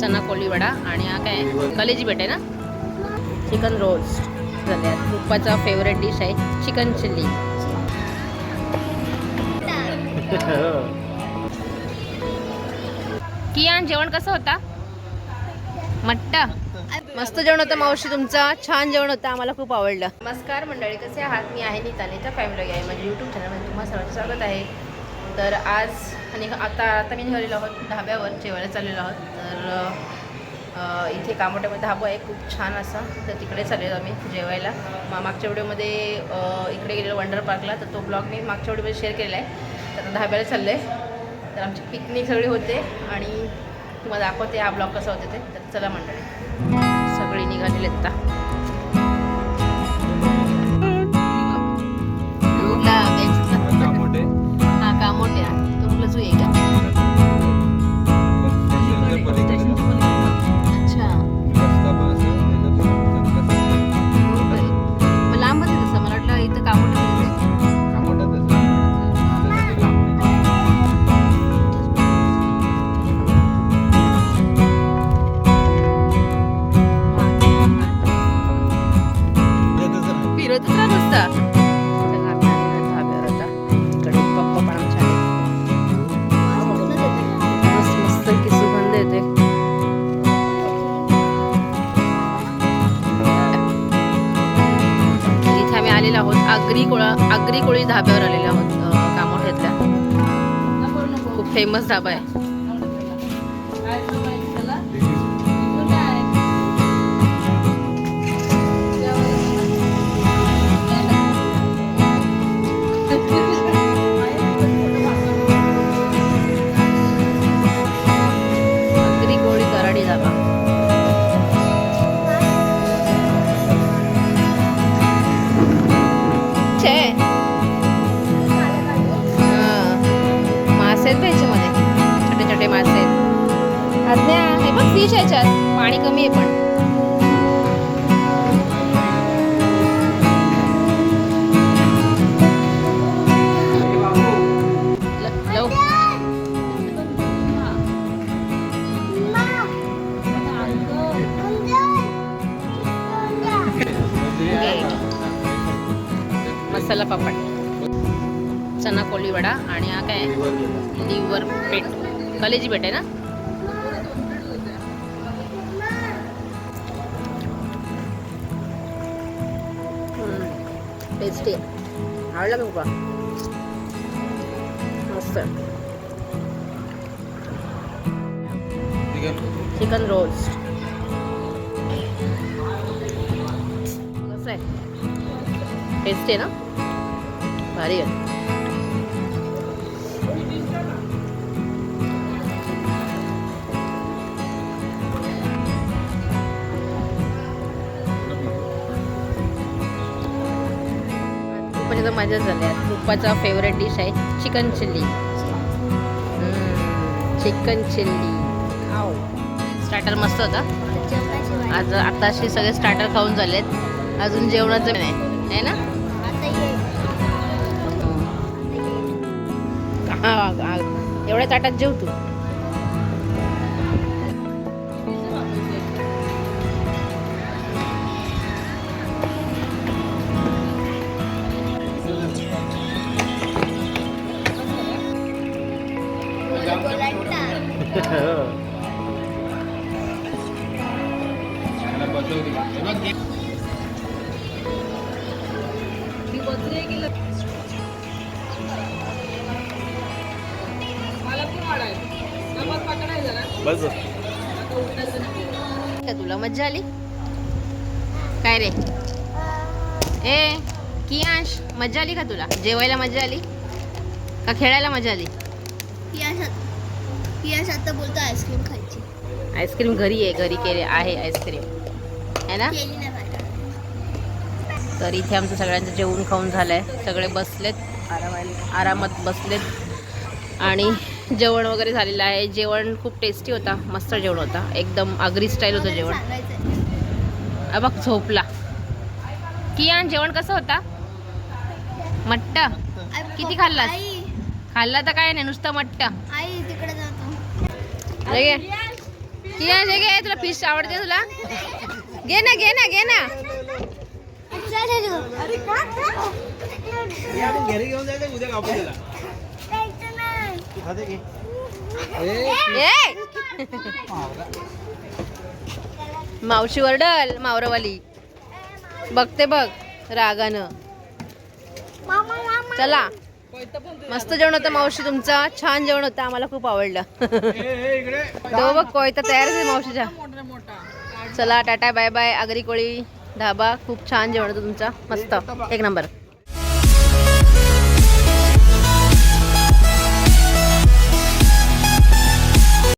चना कोळी वडा आणि हा काय कलेजी बेट आहे ना? चिकन रोस्ट झाले तुपाचा फेवरेट डिश आहे चिकन चिल्ली. कियान जेवण कसं होता? मट्टा. मस्त जेवण होतं मावशी तुमचं. छान जेवण होतं. आम्हाला खूप आवडलं. नमस्कार मंडळी कसे आहात? मी आहे नीतानीचा फॅमिली आहे. माझ्या यूट्यूब चॅनलमध्ये तुम्हाला सर्वांचं स्वागत आहे. तर आज आणि आता आता मी निघालेलो आहोत ढाब्यावर जेवायला चाललेलो आहोत. तर इथे कामोट्यामध्ये धाबा आहे खूप छान असा. तर तिकडे चाललेलो आम्ही जेवायला. मागच्या व्हिडिओमध्ये इकडे गेलेलो वंडर पार्कला तर तो ब्लॉग मी मागच्या व्हिडिओमध्ये शेअर केलेला आहे तर धाब्याला चाललं आहे तर आमची पिकनिक सगळी होते आणि तुम्हाला दाखवते हा ब्लॉग कसा होते ते. तर चला मंडळी. सगळी निघालेली आहेत तो कुठला आलेलो आहोत. आगरी कोळा आगरी कोळी धाब्यावर आलेलो आहोत अं, कामोठ्यातल्या. खूप फेमस धाबा आहे. आगरी कोळी कराडी धाबा. फिश याच्यात. पाणी कमी आहे पण. मसाला पापड. चना कोळी वडा आणि हा काय? लिव्हर पेट. कलेजी पेट आहे ना? टेस्टी आवडला का मस्त चिकन रोस्ट कसं आहे टेस्टी आहे ना भारी आहे तुपाची तर मजा झाली आहे तुपाचा फेवरेट डिश आहे chicken chilli chicken chilli starter मस्त होता. आज आताशी सगळे स्टार्टर खाऊन झालेत. अजून जेवणाचं नाही. आहे ना? हा, हा. एवढ्या ताटात जेव तू. हो. बस तुला मज्जा आली? काय रे? ए कियांश मज्जा आली का तुला? जेवायला मजा आली? का खेळायला मजा आली? बोलतो आईस्क्रीम खायची. आईस्क्रीम घरी आहे घरी केले आहे आईस्क्रीम. है ना. तर इथे आमचं सगळ्यांचं जेवण खाऊन झालंय. सगळे बसलेत. आरामात आरामात बसलेत. आणि जेवण वगैरे झालेलं आहे. जेवण खूप टेस्टी होता. मस्त जेवण होता. एकदम आगरी स्टाईल होतं जेवण. अ बघ झोपला. कियान जेवण कसं होता? मट्ट. किती खाल्लास? खाल्ला तर काय नाही नुसतं मट्ट. आई तिकडे जातो. जे घे. तुला फिश आवडते तुला? घे ना घे ना घे ना. हे मावशी वरडल मावरवाली. बघते बघ रागानं. चला. मस्त जेवण होतं मावशी तुमचा. छान जेवण होतं. आम्हाला खूप आवडलं. तो बघ कोयता तयार आहे मावशीच्या. चला tata bye bye. Agri Koli dhaba खूप छान जेवण होतं तुमचा. मस्त. एक नंबर.